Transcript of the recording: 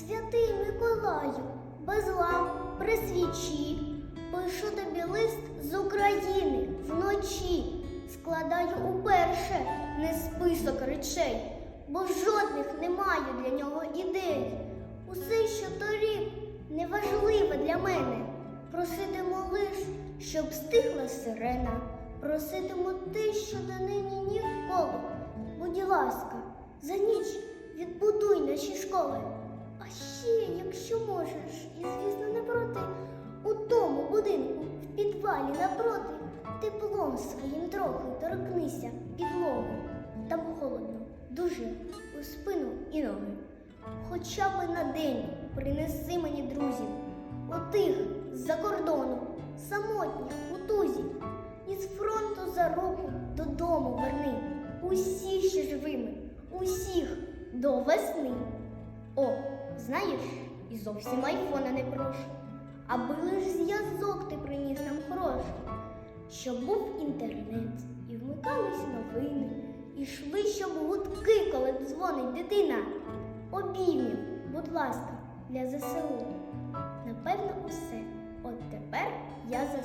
Святий Миколаю, без ламп, при свічі, пишу тобі лист з України вночі. Складаю уперше не список речей, бо жодних не маю для нього ідей. Усе, що торік, неважливе для мене. Проситиму лиш, щоб стихла сирена. Проситиму те, що донині ніколи. Будь ласка, за ніч напроти, теплом своїм трохи торкнися підлогу. Там холодно, дуже у спину і ноги. Хоча б на день принеси мені друзів, отих з-за кордону, самотніх у тузі, із фронту за руку додому верни. Усіх ще живими, усіх до весни. О, знаєш, і зовсім айфона не прошу, аби лиш зв'язок щоб був інтернет, і вмикались новини, і йшли, щоб гудки, коли дзвонить дитина. Обіймів, будь ласка, для ЗСУ. Напевно, усе. От тепер я засну.